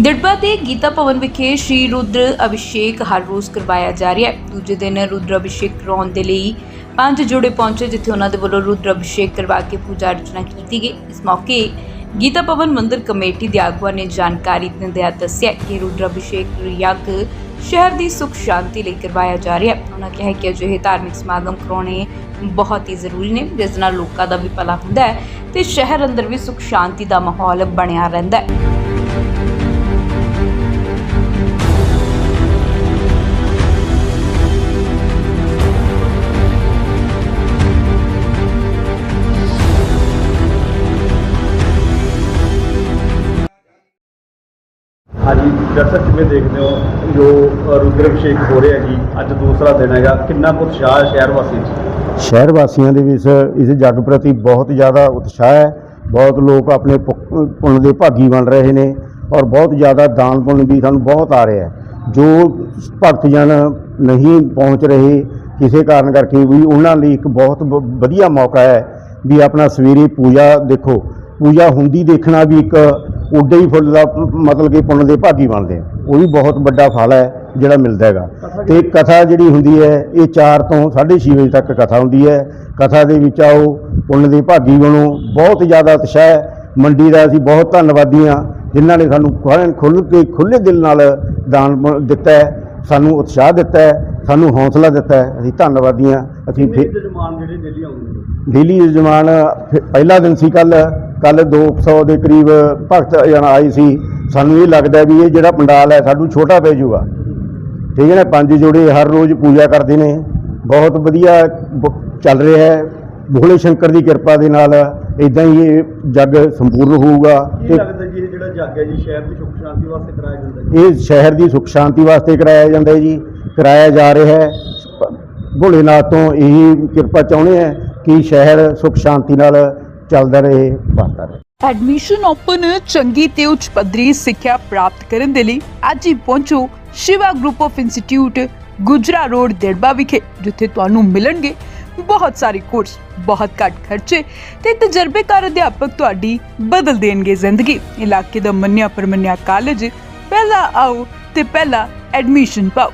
ਦਿੜਬਾ ਦੇ ਗੀਤਾ ਭਵਨ ਵਿਖੇ ਸ਼੍ਰੀ ਰੁਦਰ ਅਭਿਸ਼ੇਕ ਹਰ ਰੋਜ਼ ਕਰਵਾਇਆ ਜਾ ਰਿਹਾ ਹੈ। ਦੂਜੇ ਦਿਨ ਰੁਦਰ ਅਭਿਸ਼ੇਕ ਕਰਾਉਣ ਦੇ ਲਈ ਪੰਜ ਜੋੜੇ ਪਹੁੰਚੇ, ਜਿੱਥੇ ਉਹਨਾਂ ਦੇ ਵੱਲੋਂ ਰੁਦਰ ਅਭਿਸ਼ੇਕ ਕਰਵਾ ਕੇ ਪੂਜਾ ਅਰਚਨਾ ਕੀਤੀ ਗਈ। ਇਸ ਮੌਕੇ ਗੀਤਾ ਭਵਨ ਮੰਦਿਰ ਕਮੇਟੀ ਦੇ ਆਗੂਆਂ ਨੇ ਜਾਣਕਾਰੀ ਦਿੰਦਿਆਂ ਦੱਸਿਆ ਕਿ ਰੁਦਰ ਅਭਿਸ਼ੇਕ ਯੱਗ ਸ਼ਹਿਰ ਦੀ ਸੁਖ ਸ਼ਾਂਤੀ ਲਈ ਕਰਵਾਇਆ ਜਾ ਰਿਹਾ ਹੈ। ਉਹਨਾਂ ਕਿਹਾ ਕਿ ਅਜਿਹੇ ਧਾਰਮਿਕ ਸਮਾਗਮ ਕਰਾਉਣੇ ਬਹੁਤ ਹੀ ਜ਼ਰੂਰੀ ਨੇ, ਜਿਸ ਨਾਲ ਲੋਕਾਂ ਦਾ ਵੀ ਭਲਾ ਹੁੰਦਾ ਹੈ ਤੇ ਸ਼ਹਿਰ ਅੰਦਰ ਵੀ ਸੁਖ ਸ਼ਾਂਤੀ ਦਾ ਮਾਹੌਲ ਬਣਿਆ ਰਹਿੰਦਾ ਹੈ। ਹਾਂਜੀ, ਦਰਸ਼ਕ ਕਿਵੇਂ ਦੇਖਦੇ ਹੋ, ਜੋ ਰੁਦਰ ਅਭਿਸ਼ੇਕ ਹੋ ਰਿਹਾ ਜੀ, ਅੱਜ ਦੂਸਰਾ ਦਿਨ ਹੈਗਾ। ਕਿੰਨਾ ਕੁ ਉਤਸ਼ਾਹ ਹੈ ਸ਼ਹਿਰ ਵਾਸੀਆਂ 'ਚ? ਸ਼ਹਿਰ ਵਾਸੀਆਂ ਦੇ ਵਿੱਚ ਇਸ ਜੱਗ ਪ੍ਰਤੀ ਬਹੁਤ ਜ਼ਿਆਦਾ ਉਤਸ਼ਾਹ ਹੈ। ਬਹੁਤ ਲੋਕ ਆਪਣੇ ਪੁ- ਪੁੰਨ ਦੇ ਭਾਗੀ ਬਣ ਰਹੇ ਨੇ ਔਰ ਬਹੁਤ ਜ਼ਿਆਦਾ ਦਾਨ ਪੁੰਨ ਵੀ ਸਾਨੂੰ ਬਹੁਤ ਆ ਰਿਹਾ ਜੋ ਭਗਤ ਜਨ ਨਹੀਂ ਪਹੁੰਚ ਰਹੇ ਕਿਸੇ ਕਾਰਨ ਕਰਕੇ ਵੀ ਉਹਨਾਂ ਲਈ ਇੱਕ ਬਹੁਤ ਵ- ਵਧੀਆ ਮੌਕਾ ਹੈ ਵੀ ਆਪਣਾ ਸਵੇਰੇ ਪੂਜਾ ਦੇਖੋ। ਪੂਜਾ ਹੁੰਦੀ ਦੇਖਣਾ ਵੀ ਇੱਕ ਉੱਡੇ ਹੀ ਫੁੱਲ ਦਾ ਮਤਲਬ ਕਿ ਪੁੰਨ ਦੇ ਭਾਗੀ ਬਣਦੇ ਆ। ਉਹ ਵੀ ਬਹੁਤ ਵੱਡਾ ਫਲ ਹੈ ਜਿਹੜਾ ਮਿਲਦਾ ਹੈਗਾ। ਤੇ ਕਥਾ ਜਿਹੜੀ ਹੁੰਦੀ ਹੈ ਇਹ 4 ਤੋਂ 6:30 ਵਜੇ ਤੱਕ ਕਥਾ ਹੁੰਦੀ ਹੈ। ਕਥਾ ਦੇ ਵਿੱਚ ਆਓ ਪੁੰਨ ਦੇ ਭਾਗੀ ਬਣੋ। ਬਹੁਤ ਜ਼ਿਆਦਾ ਉਤਸ਼ਾਹ ਹੈ। ਮੰਡੀ ਦਾ ਅਸੀਂ ਬਹੁਤ ਧੰਨਵਾਦੀ ਹਾਂ ਜਿਨ੍ਹਾਂ ਨੇ ਸਾਨੂੰ ਖੁੱਲ੍ਹ ਕੇ ਖੁੱਲ੍ਹੇ ਦਿਲ ਨਾਲ ਦਾਨ ਦਿੱਤਾ ਹੈ। ਸਾਨੂੰ ਉਤਸ਼ਾਹ ਦਿੱਤਾ ਹੈ ਸਾਨੂੰ ਹੌਸਲਾ ਦਿੱਤਾ ਹੈ। ਅਸੀਂ ਧੰਨਵਾਦੀ ਹਾਂ। ਅਸੀਂ ਫਿਰ ਡੇਲੀ ਆਉਂਦੇ ਨੇ ਦਿੱਲੀ ਜਮਾਨ ਪਹਿਲਾ ਦਿਨ ਸੀ ਕੱਲ ਕੱਲ 200 ਦੇ ਕਰੀਬ ਭਗਤ ਜਣ ਆਏ ਸੀ। ਸਾਨੂੰ ਇਹ ਲੱਗਦਾ ਵੀ ਇਹ ਜਿਹੜਾ ਪੰਡਾਲ ਹੈ ਸਾਨੂੰ ਛੋਟਾ ਪੈ ਜਾਊਗਾ ਠੀਕ ਹੈ ਨਾ? ਪੰਜ ਜੋੜੇ ਹਰ ਰੋਜ਼ ਪੂਜਾ ਕਰਦੇ ਨੇ। ਬਹੁਤ ਵਧੀਆ ਚੱਲ ਰਿਹਾ ਹੈ। ਭੋਲੇ ਸ਼ੰਕਰ ਦੀ ਕਿਰਪਾ ਦੇ ਨਾਲ ਇਦਾਂ ਹੀ ਇਹ ਜੱਗ ਸੰਪੂਰਨ ਹੋਊਗਾ। ਲੱਗਦਾ ਜੀ ਇਹ ਜਿਹੜਾ ਜੱਗ ਹੈ ਜੀ ਸ਼ਹਿਰ ਦੀ ਸੁਖ ਸ਼ਾਂਤੀ ਵਾਸਤੇ ਕਰਾਇਆ ਜਾਂਦਾ ਜੀ? ਇਹ ਸ਼ਹਿਰ ਦੀ ਸੁਖ ਸ਼ਾਂਤੀ ਵਾਸਤੇ ਕਰਾਇਆ ਜਾਂਦਾ ਜੀ। ਕਰਾਇਆ ਜਾ ਰਿਹਾ ਹੈ। ਭੋਲੇਨਾਥ ਤੋਂ ਇਹੀ ਕਿਰਪਾ ਚਾਹੁੰਦੇ ਹੈ ਕਿ ਸ਼ਹਿਰ ਸੁਖ ਸ਼ਾਂਤੀ ਨਾਲ ਚੱਲਦਾ ਰਹੇ ਵਸਦਾ ਰਹੇ। ਐਡਮਿਸ਼ਨ ਓਪਨ ਚੰਗੀ ਤੇ ਉੱਚ ਪੱਧਰੀ ਸਿੱਖਿਆ ਪ੍ਰਾਪਤ ਕਰਨ ਦੇ ਲਈ ਅੱਜ ਹੀ ਪਹੁੰਚੋ Shiva group of institute Gujra road, Dirba ਵਿਖੇ, ਜਿੱਥੇ ਤੁਹਾਨੂੰ ਮਿਲਣਗੇ ਬਹੁਤ ਸਾਰੇ ਕੋਰਸ ਬਹੁਤ ਘੱਟ ਖਰਚੇ ਤੇ ਤਜਰਬੇਕਾਰ ਅਧਿਆਪਕ ਤੁਹਾਡੀ ਬਦਲ ਦੇਣਗੇ ਜ਼ਿੰਦਗੀ। ਇਲਾਕੇ ਦਾ ਮੰਨਿਆ ਪਰਮੰਨਿਆ ਕਾਲਜ ਪਹਿਲਾਂ ਆਓ ਤੇ ਪਹਿਲਾਂ ਐਡਮਿਸ਼ਨ ਪਾਓ।